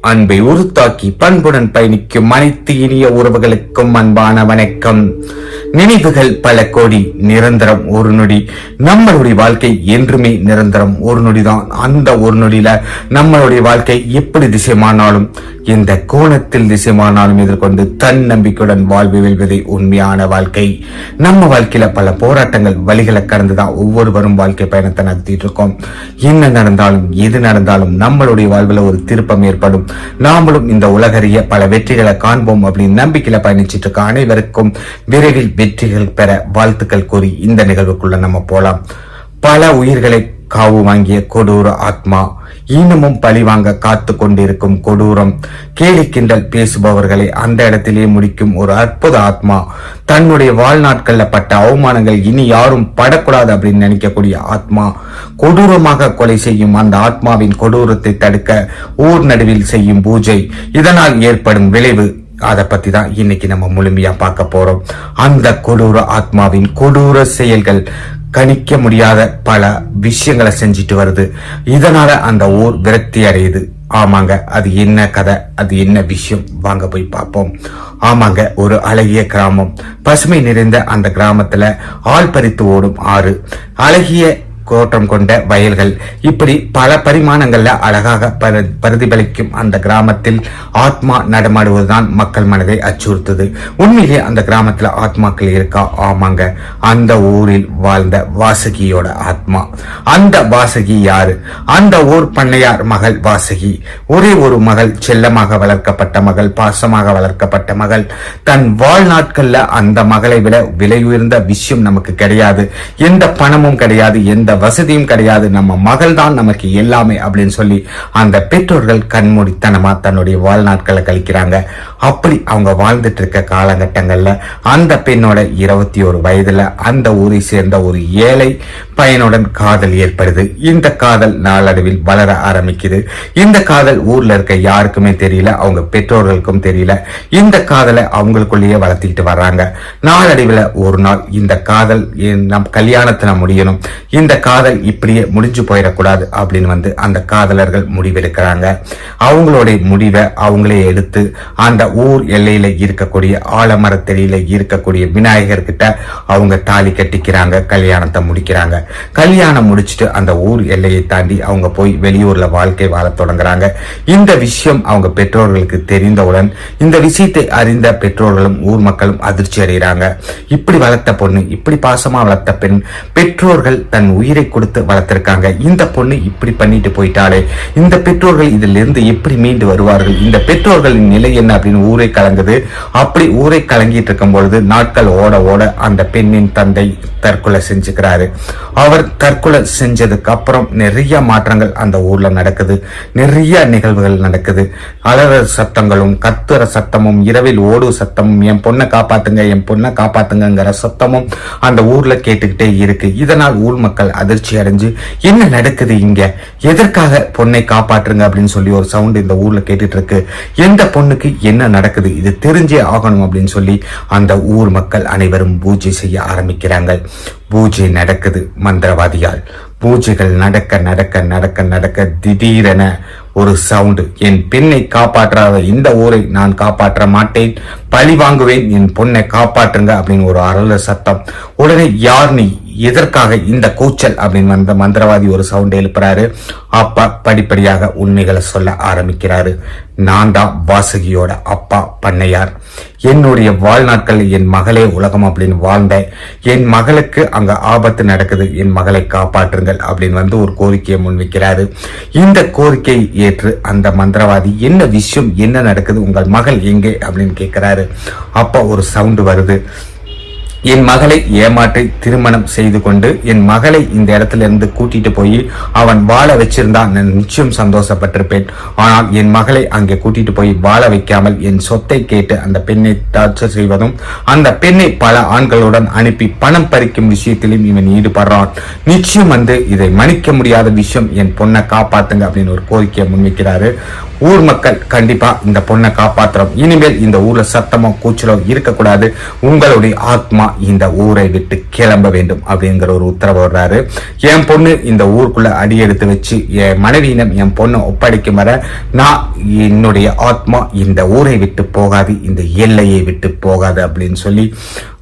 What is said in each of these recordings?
அன்பை உருத்தாக்கி பண்புடன் பயணிக்கும் அனைத்து இனிய உறவுகளுக்கும் அன்பான வணக்கம். நினைவுகள் பல கோடி நிரந்தரம் ஒரு நொடி. நம்மளுடைய வாழ்க்கை என்றுமே நிரந்தரம் ஒரு நொடிதான். அந்த ஒரு நொடியில நம்மளுடைய வாழ்க்கை எப்படி திசைமானாலும் எந்த கோணத்தில் திசைமானாலும் எதிர்கொண்டு தன் நம்பிக்கையுடன் வாழ்வு வெல்வதே உண்மையான வாழ்க்கை. நம்ம வாழ்க்கையில பல போராட்டங்கள் வழிகளை கடந்துதான் ஒவ்வொருவரும் வாழ்க்கை பயணத்தை நடத்திட்டு இருக்கோம். என்ன நடந்தாலும் எது நடந்தாலும் நம்மளுடைய வாழ்வில் ஒரு திருப்பம் ஏற்படும். நாமளும் இந்த உலகறிய பல வெற்றிகளை காண்போம் அப்படின்னு நம்பிக்கையில பயணிச்சிட்டு இருக்க அனைவருக்கும் விரைவில் வெற்றிகள் பெற வாழ்த்துக்கள் கூறி இந்த நிகழ்வுக்குள்ள நம்ம போலாம். பல உயிர்களை காவு வாங்கிய கொடூர ஆத்மா இன்னமும் பழிவாங்க காத்து கொண்டிருக்கும் கொடூரம். கேலி கிண்டல் பேசுபவர்களை அந்த இடத்திலே முடிக்கும் ஒரு அற்புத ஆத்மா. தன்னுடைய வாழ்நாட்கள்ல பட்ட அவமானங்கள் இனி யாரும் படக்கூடாது அப்படின்னு நினைக்கக்கூடிய ஆத்மா. கொடூரமாக கொலை செய்யும் அந்த ஆத்மாவின் கொடூரத்தை தடுக்க ஊர் நடுவில் செய்யும் பூஜை. இதனால் ஏற்படும் விளைவு. அதை பத்தி தான் இன்னைக்கு நம்ம முழுமையா பார்க்க போறோம். அந்த கொடூர ஆத்மாவின் கொடூர செயல்கள். கணிக்க முடியாத பல விஷயங்களை செஞ்சுட்டு வருது. இதனால அந்த ஊர் விரக்தி அடையுது. ஆமாங்க அது என்ன கதை அது என்ன விஷயம்? வாங்க போய் பார்ப்போம். ஆமாங்க ஒரு அழகிய கிராமம். பசுமை நிறைந்த அந்த கிராமத்துல ஆள் பறித்து ஓடும் ஆறு. அழகிய தோற்றம் கொண்ட வயல்கள். இப்படி பல பரிமாணங்கள்ல அழகாக பிரதிபலிக்கும் அந்த கிராமத்தில் ஆத்மா நடமாடுவதுதான் மக்கள் மனதை அச்சுறுத்துது. உண்மையிலேயே அந்த கிராமத்துல ஆத்மாக்கள் இருக்கா? ஆமாங்க. அந்த ஊரில் வாழ்ந்த வாசகியோட ஆத்மா. அந்த வாசகி யாரு? அந்த ஊர் பண்ணையார் மகள் வாசகி. ஒரே ஒரு மகள் செல்லமாக வளர்க்கப்பட்ட மகள் பாசமாக வளர்க்கப்பட்ட மகள். தன் வாழ்நாட்கள்ல அந்த மகளை விட விலை உயர்ந்த விஷயம் நமக்கு கிடையாது. எந்த பணமும் கிடையாது எந்த வசதியும் கிடையாது. நம்ம மகள் தான் நமக்கு எல்லாமே அப்படின்னு சொல்லி அந்த பெற்றோர்கள் கண்மூடித்தனமா தன்னுடைய வாழ்நாட்களை கழிக்கிறாங்க. அப்படி அவங்க வாழ்ந்துட்டு இருக்க காலகட்டங்கள்ல அந்த பெண்ணோட இருபத்தி ஒரு வயதுல அந்த ஊரை சேர்ந்த ஒரு ஏழை பையனுடன் காதல் ஏற்படுது. இந்த காதல் நாளடைவில் வளர ஆரம்பிக்குது. இந்த காதல் ஊர்ல இருக்க யாருக்குமே தெரியல அவங்க பெற்றோர்களுக்கும் தெரியல. இந்த காதலை அவங்களுக்குள்ளேயே வளர்த்திக்கிட்டு வர்றாங்க. நாளடைவில் ஒரு நாள் இந்த காதல் நம் கல்யாணத்துல முடியணும். இந்த காதல் இப்படியே முடிஞ்சு போயிடக்கூடாது அப்படின்னு வந்து அந்த காதலர்கள் முடிவெடுக்கிறாங்க. அவங்களுடைய முடிவை அவங்களே எடுத்து அந்த ஊர் எல்லையில இருக்கக்கூடிய ஆலமரத்தடியில இருக்கக்கூடிய விநாயகர் கிட்ட அவங்க தாலி கட்டிக்கிறாங்க கல்யாணத்தை முடிக்கிறாங்க. கல்யாணம் முடிச்சிட்டு அந்த ஊர் எல்லையை தாண்டி அவங்க போய் வெளியூர்ல வாழ்க்கை வாழ தொடங்குறாங்க. இந்த விஷயம் அவங்க பெற்றோர்களுக்கு தெரிந்தவுடன் இந்த விஷயத்தை அறிந்த பெற்றோர்களும் ஊர் மக்களும் அதிர்ச்சி அடைகிறாங்க. இப்படி வளர்த்த பொண்ணு இப்படி பாசமா வளர்த்த பெண் பெற்றோர்கள் தன் உயிரை கொடுத்து வளர்த்திருக்காங்க. இந்த பொண்ணு இப்படி பண்ணிட்டு போயிட்டாலே இந்த பெற்றோர்கள் இதிலிருந்து இருந்து எப்படி மீண்டு வருவார்கள்? இந்த பெற்றோர்களின் நிலை என்ன அப்படின்னு ஊரை கலங்குது. அப்படி ஊரை கலங்கிட்டு இருக்கும் பொழுது நாட்கள் ஓட ஓட அந்த பெண்ணின் தந்தை தற்கொலை செஞ்சுக்கிறாரு. அவர் தற்கொலை செஞ்சதுக்கு அப்புறம் நிறைய மாற்றங்கள் அந்த ஊர்ல நடக்குது. நிறைய நிகழ்வுகள் நடக்குது. அலற சத்தங்களும் கத்துற சத்தமும் இரவில் ஓடு சத்தமும் என் பொண்ணை காப்பாத்துங்க என் பொண்ணை காப்பாத்துங்கிற சத்தமும் அந்த ஊர்ல கேட்டுக்கிட்டே இருக்கு. இதனால் ஊர் மக்கள் அதிர்ச்சி அடைஞ்சு என்ன நடக்குது இங்க? எதற்காக பொண்ணை காப்பாற்றுங்க? அப்படின்னு சொல்லி ஒரு சவுண்ட் இந்த ஊர்ல கேட்டுட்டு இருக்கு எந்த பொண்ணுக்கு என்ன நடக்குது? இது தெரிஞ்சே ஆகணும் அப்படின்னு சொல்லி அந்த ஊர் மக்கள் அனைவரும் பூஜை செய்ய ஆரம்பிக்கிறாங்க. பூஜை நடக்குது மந்திரவாதியால். பூஜைகள் நடக்க நடக்க நடக்க நடக்க திடீரென ஒரு சவுண்டு என் பெண்ணை காப்பாற்றாத இந்த ஊரை நான் காப்பாற்ற மாட்டேன். பழி வாங்குவேன். என் பொண்ணை காப்பாற்றுங்க அப்படின்னு ஒரு அரள சத்தம். உடனே யார் நீ? எதற்காக இந்த கூச்சல் அப்படின்னு வந்த மந்திரவாதி ஒரு சவுண்ட் எழுப்புறாரு. அப்பா படிப்படியாக உண்மைகளை சொல்ல ஆரம்பிக்கிறாரு. நான் தான் வாசுகியோட அப்பா பண்ணையார். என்னுடைய வாழ்நாட்கள் என் மகளே உலகம் அப்படின்னு வாழ்ந்தேன் என் மகளுக்கு அங்க ஆபத்து நடக்குது என் மகளை காப்பாற்றுங்கள் அப்படின்னு வந்து ஒரு கோரிக்கையை முன்வைக்கிறாரு. இந்த கோரிக்கையை ஏற்று அந்த மந்திரவாதி என்ன விஷயம் என்ன நடக்குது உங்கள் மகள் எங்கே? அப்படின்னு கேட்கிறாரு. அப்பா ஒரு சவுண்டு வருது. என் மகளை ஏமாற்றி திருமணம் செய்து கொண்டு என் மகளை இந்த இடத்துல இருந்து கூட்டிட்டு போய் அவன் வாழ வச்சிருந்தா நான் நிச்சயம் சந்தோஷப்பட்டிருப்பேன். ஆனால் என் மகளை அங்கே கூட்டிட்டு போய் வாழ வைக்காமல் என் சொத்தை கேட்டு அந்த பெண்ணை டார்ச்சர் செய்வதும் அந்த பெண்ணை பல ஆண்களுடன் அனுப்பி பணம் பறிக்கும் விஷயத்திலும் இவன் ஈடுபடுறான். நிச்சயம் வந்து இதை மன்னிக்க முடியாத விஷயம் என் பொண்ணை காப்பாத்துங்க அப்படின்னு ஒரு கோரிக்கையை முன்வைக்கிறாரு. ஊர் மக்கள் கண்டிப்பா இந்த பொண்ணை காப்பாத்துறோம் இனிமேல் இந்த ஊர்ல சத்தமோ கூச்சலோ இருக்கக்கூடாது. உங்களுடைய ஆத்மா இந்த ஊரை விட்டு கிளம்ப வேண்டும் அப்படிங்கிற ஒரு உத்தரவு வர்றாரு. என் பொண்ணு இந்த ஊருக்குள்ள அடி எடுத்து வச்சு என் மனைவியினம் என் பொண்ணை ஒப்படைக்கும் வர நான் என்னுடைய ஆத்மா இந்த ஊரை விட்டு போகாது இந்த எல்லையை விட்டு போகாது அப்படின்னு சொல்லி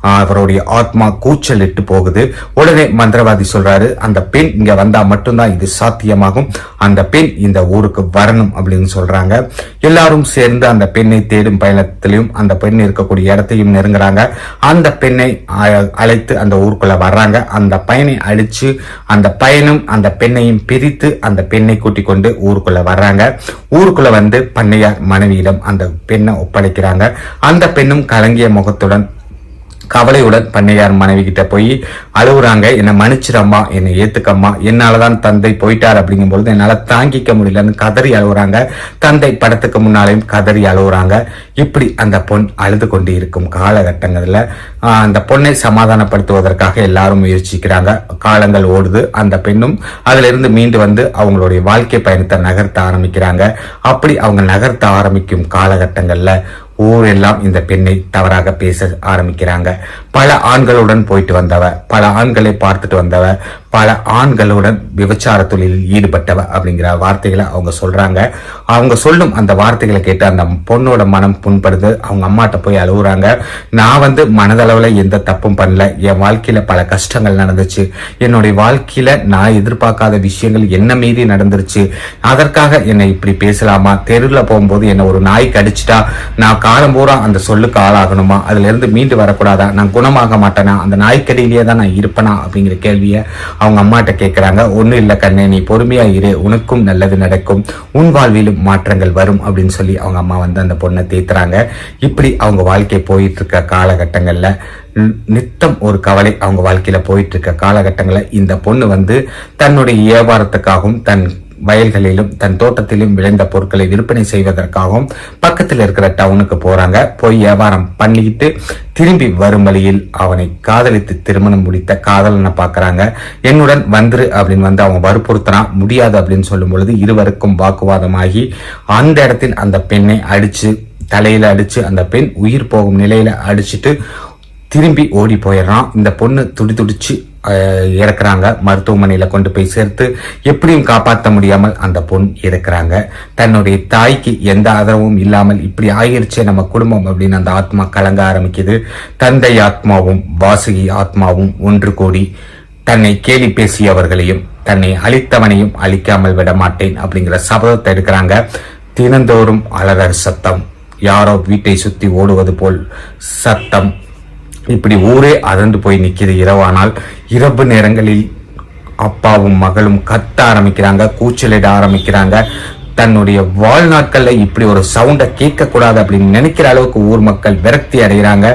அவருடைய ஆத்மா கூச்சல் இட்டு போகுது. உடனே மந்திரவாதி சொல்றாரு அந்த பெண் இங்க வந்தா மட்டும்தான் இது சாத்தியமாகும். அந்த பெண் இந்த ஊருக்கு வரணும் அப்படின்னு சொல்றாங்க. எல்லாரும் சேர்ந்து அந்த பெண்ணை தேடும் பயணத்திலையும் அந்த பெண் இருக்கக்கூடிய இடத்தையும் நெருங்குறாங்க. அந்த பெண்ணை அழைத்து அந்த ஊருக்குள்ள வர்றாங்க. அந்த பையனை அழிச்சு அந்த பையனும் அந்த பெண்ணையும் பிரித்து அந்த பெண்ணை கூட்டிக் கொண்டு ஊருக்குள்ள வர்றாங்க. ஊருக்குள்ள வந்து பண்ணையார் மனைவியிடம் அந்த பெண்ணை ஒப்படைக்கிறாங்க. அந்த பெண்ணும் கலங்கிய முகத்துடன் கவலையுடன் பண்ணையார் மனைவி கிட்ட போய் அழுகுறாங்க என்னை மன்னிச்சிடம்மா என்னை ஏத்துக்கம்மா என்னாலதான் தந்தை போயிட்டார் அப்படிங்கும் பொழுது என்னால தாங்கிக்க முடியலன்னு கதறி அழுகுறாங்க தந்தை படத்துக்கு முன்னாலேயும் கதறி அழுகுறாங்க இப்படி அந்த பொண் அழுது கொண்டு இருக்கும் காலகட்டங்கள்ல. அந்த பொண்ணை சமாதானப்படுத்துவதற்காக எல்லாரும் முயற்சிக்கிறாங்க. காலங்கள் ஓடுது. அந்த பெண்ணும் அதுல இருந்து மீண்டு வந்து அவங்களுடைய வாழ்க்கை பயணத்தை நகர்த்த ஆரம்பிக்கிறாங்க. அப்படி அவங்க நகர்த்த ஆரம்பிக்கும் காலகட்டங்கள்ல ஊரெல்லாம் இந்த பெண்ணை தவறாக பேச ஆரம்பிக்கிறாங்க. பல ஆண்களுடன் போயிட்டு வந்தவ பல ஆண்களை பார்த்துட்டு வந்தவ பல ஆண்களுடன் விபச்சார தொழிலில் ஈடுபட்டவ அப்படிங்கிற வார்த்தைகளை அவங்க சொல்றாங்க. அவங்க சொல்லும் அந்த வார்த்தைகளை கேட்டு அந்த பொண்ணோட மனம் புண்படுது. அவங்க அம்மாட்ட போய் அழுகுறாங்க நான் வந்து மனதளவில் எந்த தப்பும் பண்ணல. என் வாழ்க்கையில பல கஷ்டங்கள் நடந்துச்சு. என்னுடைய வாழ்க்கையில நான் எதிர்பார்க்காத விஷயங்கள் என்ன மீறி நடந்துருச்சு. அதற்காக என்னை இப்படி பேசலாமா? தெருவில் போகும்போது என்னை ஒரு நாய் கடிச்சிட்டா நான் காலம் பூரா அந்த சொல்லுக்கு ஆளாகணுமா? அதுல இருந்து மீண்டு வரக்கூடாதா? நான் குணமாக மாட்டேனா? அந்த நாய்க்கடியிலேயே தான் நான் இருப்பேனா? அப்படிங்கிற கேள்வியை அவங்க அம்மாட்ட கேட்குறாங்க ஒன்றும் இல்லை கண்ணே நீ பொறுமையாக இரு உனக்கும் நல்லது நடக்கும் உன் வாழ்விலும் மாற்றங்கள் வரும் அப்படின்னு சொல்லி அவங்க அம்மா வந்து அந்த பொண்ணை தேத்துறாங்க. இப்படி அவங்க வாழ்க்கை போயிட்டு இருக்க காலகட்டங்களில் நி- நித்தம் ஒரு கவலை அவங்க வாழ்க்கையில போயிட்டு இருக்க காலகட்டங்களில் இந்த பொண்ணு வந்து தன்னுடைய வியாபாரத்துக்காகவும் தன் வயல்களிலும் தன் தோட்டத்திலும் விளைந்த பொருட்களை விற்பனை செய்வதற்காகவும் பக்கத்தில் இருக்கிற டவுனுக்கு போறாங்க. போய் வியாபாரம் பண்ணிக்கிட்டு திரும்பி வரும் வழியில் அவனை காதலித்து திருமணம் முடித்த காதலனை பார்க்கறாங்க. என்னுடன் வந்துரு அப்படின்னு வந்து அவன் வற்புறுத்தினான் முடியாது அப்படின்னு சொல்லும் பொழுது இருவருக்கும் வாக்குவாதமாகி அந்த இடத்தில் அந்த பெண்ணை அடிச்சு தலையில அடிச்சு அந்த பெண் உயிர் போகும் நிலையில அடிச்சுட்டு திரும்பி ஓடி போயிடுறான். இந்த பொண்ணு துடி துடிச்சு இறக்குறாங்க. மருத்துவமனையில கொண்டு போய் சேர்த்து எப்படியும் காப்பாற்ற முடியாமல் அந்த பொண் இறக்குறாங்க. தன்னுடைய தாய்க்கு எந்த ஆதரவும் இல்லாமல் இப்படி ஆகிருச்சே நம்ம குடும்பம் அப்படின்னு அந்த ஆத்மா கலங்க ஆரம்பிக்குது. தந்தை ஆத்மாவும் வாசுகி ஆத்மாவும் ஒன்று கூடி தன்னை கேலி பேசியவர்களையும் தன்னை அழித்தவனையும் அழிக்காமல் விட மாட்டேன் அப்படிங்கிற சபதத்தை எடுக்கிறாங்க. தினந்தோறும் அலறர் சத்தம். யாரோ வீட்டை சுத்தி ஓடுவது போல் சத்தம். இப்படி ஊரே அதர்ந்து போய் நிற்கிது இரவானால் இரவு நேரங்களில் அப்பாவும் மகளும் கத்த ஆரம்பிக்கிறாங்க கூச்சலிட ஆரம்பிக்கிறாங்க. தன்னுடைய வாழ்நாட்கள்ல இப்படி ஒரு சவுண்டை கேட்க கூடாது அப்படின்னு நினைக்கிற அளவுக்கு ஊர் மக்கள் விரக்தி அடைகிறாங்க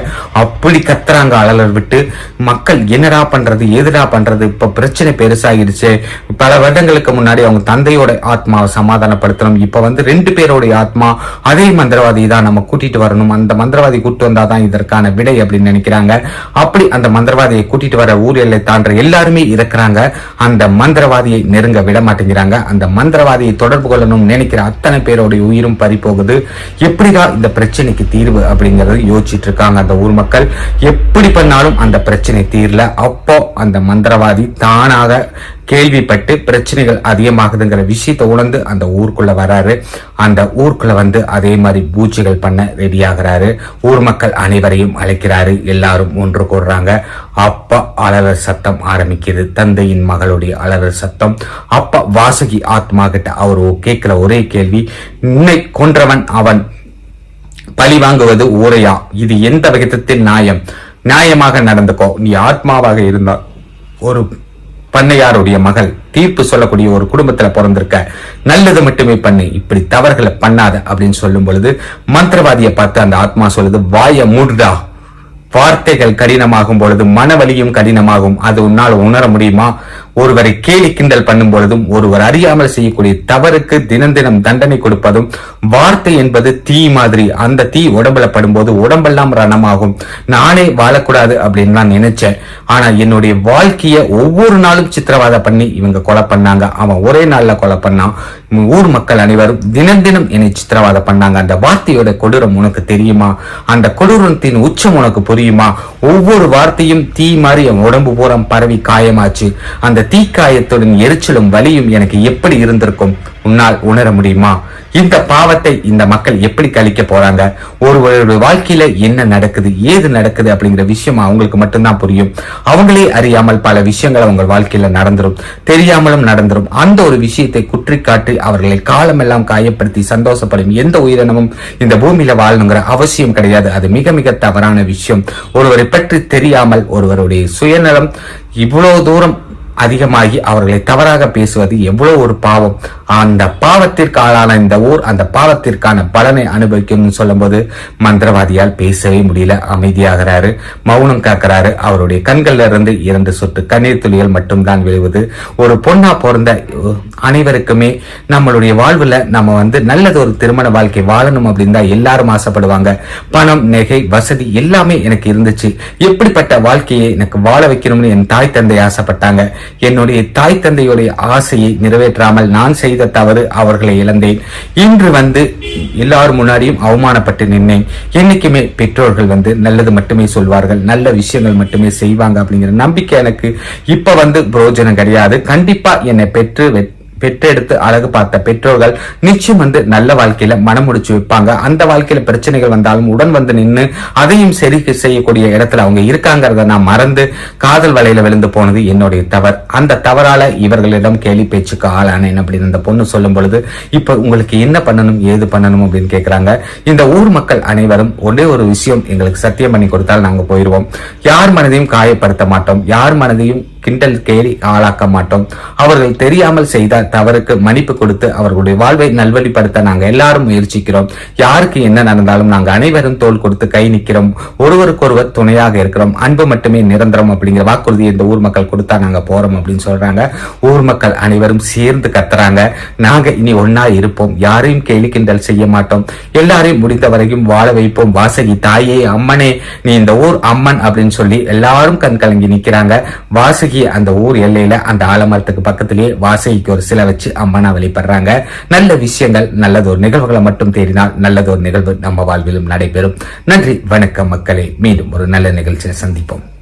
அப்படி கத்துறாங்க அலலர் விட்டு. மக்கள் என்னடா பண்றது எதுடா பண்றது? இப்ப பிரச்சனை பெருசாகிடுச்சு. பல வருடங்களுக்கு முன்னாடி அவங்க தந்தையோட ஆத்மாவை சமாதானப்படுத்தணும். இப்ப வந்து ரெண்டு பேரோடைய ஆத்மா அதே மந்திரவாதி தான் நம்ம கூட்டிட்டு வரணும். அந்த மந்திரவாதி கூட்டு வந்தாதான் இதற்கான விடை அப்படின்னு நினைக்கிறாங்க. அப்படி அந்த மந்திரவாதியை கூட்டிட்டு வர ஊர் எல்லை தாண்ட எல்லாருமே இருக்கிறாங்க அந்த மந்திரவாதியை நெருங்க விட மாட்டேங்கிறாங்க. அந்த மந்திரவாதியை தொடர்பு கொள்ளணும் நினைக்கிற அத்தனை பேருடைய உயிரும் பறி போகுது எப்படிதான் இந்த பிரச்சனைக்கு தீர்வு அப்படிங்கறது யோசிச்சுட்டு இருக்காங்க அந்த ஊர் மக்கள். எப்படி பண்ணாலும் அந்த பிரச்சனை தீரல. அப்போ அந்த மந்திரவாதி தானாக கேள்விப்பட்டு பிரச்சனைகள் அதிகமாகுதுங்கிற விஷயத்தை உணர்ந்து அந்த ஊருக்குள்ள வராரு. அந்த ஊருக்குள்ள வந்து அதே மாதிரி பூஜைகள் பண்ண ரெடி ஊர் மக்கள் அனைவரையும் அழைக்கிறாரு. எல்லாரும் ஒன்று கூடுறாங்க. அப்ப அலறல் சத்தம் ஆரம்பிக்குது. தந்தையின் மகளுடைய அலறல் சத்தம். அப்ப வாசுகி ஆத்மா கிட்ட அவர் கேட்கிற ஒரே கேள்வி உன்னை கொன்றவன் அவன் பழி வாங்குவது ஊரையா? இது எந்த விகிதத்தில் நியாயம்? நியாயமாக நடந்துக்கோ. நீ ஆத்மாவாக இருந்தால் ஒரு பண்ணையாருடைய மகள் தீர்ப்பு சொல்லக்கூடிய ஒரு குடும்பத்துல பிறந்திருக்க நல்லது மட்டுமே பண்ணு இப்படி தவறுகளை பண்ணாத அப்படின்னு சொல்லும் பொழுது மந்திரவாதியை பார்த்து அந்த ஆத்மா சொல்லுது வாய மூடுடா. வார்த்தைகள் கடினமாகும் பொழுது மனவலியும் கடினமாகும். அது உன்னால் உணர முடியுமா? ஒருவரை கேலி கிண்டல் பண்ணும் பொழுதும் ஒருவர் அறியாமல் செய்யக்கூடிய தவறுக்கு தினம் தினம் தண்டனை கொடுப்பதும் வார்த்தை என்பது தீ மாதிரி. அந்த தீ உடம்புல படும்போது உடம்பெல்லாம் ரணமாகும். நானே வாழக்கூடாது அப்படின்னு நான் நினைச்சேன். ஆனா என்னுடைய வாழ்க்கைய ஒவ்வொரு நாளும் சித்திரவாதம் பண்ணி இவங்க கொலை பண்ணாங்க. அவன் ஒரே நாள்ல கொலை பண்ணான். ஊர் மக்கள் அனைவரும் தினம் தினம் என்னை சித்திரவாதம் பண்ணாங்க. அந்த வார்த்தையோட கொடூரம் உனக்கு தெரியுமா? அந்த கொடூரத்தின் உச்சம் உனக்கு புரியுமா? ஒவ்வொரு வார்த்தையும் தீ மாதிரி என் உடம்பு பூரம் பரவி காயமாச்சு. அந்த தீக்காயத்துடன் எரிச்சலும் வலியும் எனக்கு எப்படி இருந்திருக்கும்? உன்னால் உணர முடியுமா? இந்த பாவத்தை இந்த மக்கள் எப்படி கழிக்க போறாங்க? ஒருவருடைய வாழ்க்கையில என்ன நடக்குது? ஏது நடக்குது அப்படிங்கிற விஷயம் அவங்களுக்கு மட்டும்தான் புரியும். அவங்களே அறியாமல் பல விஷயங்கள் அவங்க வாழ்க்கையில நடந்துரும். தெரியாமலும் நடந்துரும். அந்த ஒரு விஷயத்தை குற்றி காட்டி அவர்களை காலமெல்லாம் காயப்படுத்தி சந்தோஷப்படும். எந்த உயிரினமும் இந்த பூமியில வாழணுங்கிற அவசியம் கிடையாது. அது மிக மிக தவறான விஷயம். ஒருவரை பற்றி தெரியாமல் ஒருவருடைய சுயநலம் இவ்வளவு தூரம் அதிகமாகி அவர்களை தவறாக பேசுவது எவ்வளவு ஒரு பாவம். அந்த பாவத்திற்கு ஆளான இந்த ஊர் அந்த பாவத்திற்கான பலனை அனுபவிக்கும்னு சொல்லும்போது மந்திரவாதியால் பேசவே முடியல. அமைதியாகிறாரு. மௌனம் காக்கிறாரு. அவருடைய கண்கள்ல இருந்து இரண்டு சொட்டு கண்ணீர் துளிகள் மட்டும்தான் விழுவது. ஒரு பொண்ணா பிறந்த அனைவருக்குமே நம்மளுடைய வாழ்வுல நம்ம வந்து நல்லது ஒரு திருமண வாழ்க்கை வாழணும் அப்படின்னு தான் எல்லாரும் ஆசைப்படுவாங்க. பணம் நெகை வசதி எல்லாமே எனக்கு இருந்துச்சு. எப்படிப்பட்ட வாழ்க்கையை எனக்கு வாழ வைக்கணும்னு என் தாய் தந்தை ஆசைப்பட்டாங்க. என்னுடைய தாய் தந்தையுடைய ஆசையை நிறைவேற்றாமல் நான் செய்த தவறு அவர்களை இழந்தேன். இன்று வந்து எல்லார் முன்னாடியும் அவமானப்பட்டு நின்னேன். என்னைக்குமே பெற்றோர்கள் வந்து நல்லது மட்டுமே சொல்வார்கள் நல்ல விஷயங்கள் மட்டுமே செய்வாங்க அப்படிங்கிற நம்பிக்கை எனக்கு இப்ப வந்து பிரயோஜனம் கிடையாது. கண்டிப்பா என்னை பெற்று பெற்றெடுத்து அழகு பார்த்த பெற்றோர்கள் நிச்சயம் வந்து நல்ல வாழ்க்கையில மனம் முடிச்சு வைப்பாங்க. அந்த வாழ்க்கையில பிரச்சனைகள் வந்தாலும் உடன் வந்து நின்று அதையும் சரி செய்யக்கூடிய இடத்துல அவங்க இருக்காங்கிறத நான் மறந்து காதல் வலையில விழுந்து போனது என்னுடைய தவறு. அந்த தவறால இவர்களிடம் கேலி பேச்சுக்கு ஆளானேன் அப்படின்னு அந்த பொண்ணு சொல்லும் பொழுது இப்ப உங்களுக்கு என்ன பண்ணணும் ஏது பண்ணணும்? அப்படின்னு கேட்கிறாங்க இந்த ஊர் மக்கள் அனைவரும் ஒரே ஒரு விஷயம் எங்களுக்கு சத்தியம் பண்ணி கொடுத்தால் நாங்க போயிருவோம். யார் மனதையும் காயப்படுத்த மாட்டோம். யார் மனதையும் கிண்டல் கேலி ஆளாக்க மாட்டோம். அவர்கள் தெரியாமல் செய்த தவறுக்கு மன்னிப்பு கொடுத்து அவர்களுடைய வாழ்வை நல்வழிப்படுத்த நாங்க எல்லாரும் முயற்சிக்கிறோம். யாருக்கு என்ன நடந்தாலும் நாங்க அனைவரும் தோல் கொடுத்து கை நிற்கிறோம் ஒருவருக்கொருவர் துணையாக இருக்கிறோம். அன்பு மட்டுமே நிரந்தரம் அப்படிங்கிற வாக்குறுதி இந்த ஊர் மக்கள் கொடுத்தா நாங்க போறோம் அப்படின்னு சொல்றாங்க. ஊர் மக்கள் அனைவரும் சேர்ந்து கத்துறாங்க. நாங்க இனி ஒன்னா இருப்போம். யாரையும் கேலி கிண்டல் செய்ய மாட்டோம். எல்லாரையும் முடிந்த வரைக்கும் வாழ வைப்போம். வாசகி தாயே அம்மனே நீ இந்த ஊர் அம்மன் அப்படின்னு சொல்லி எல்லாரும் கண் கலங்கி நிக்கிறாங்க. வாசகி அந்த ஊர் எல்லையில அந்த ஆலமரத்துக்கு பக்கத்திலேயே வாசகிக்கு ஒரு சிலை வச்சு அம்மனா வழிபடுறாங்க நல்ல விஷயங்கள் நல்லதொரு நிகழ்வுகளை மட்டும் தேடினால் நல்லதொரு நிகழ்வு நம்ம வாழ்விலும் நடைபெறும். நன்றி வணக்கம் மக்களே. மீண்டும் ஒரு நல்ல நிகழ்ச்சியை சந்திப்போம்.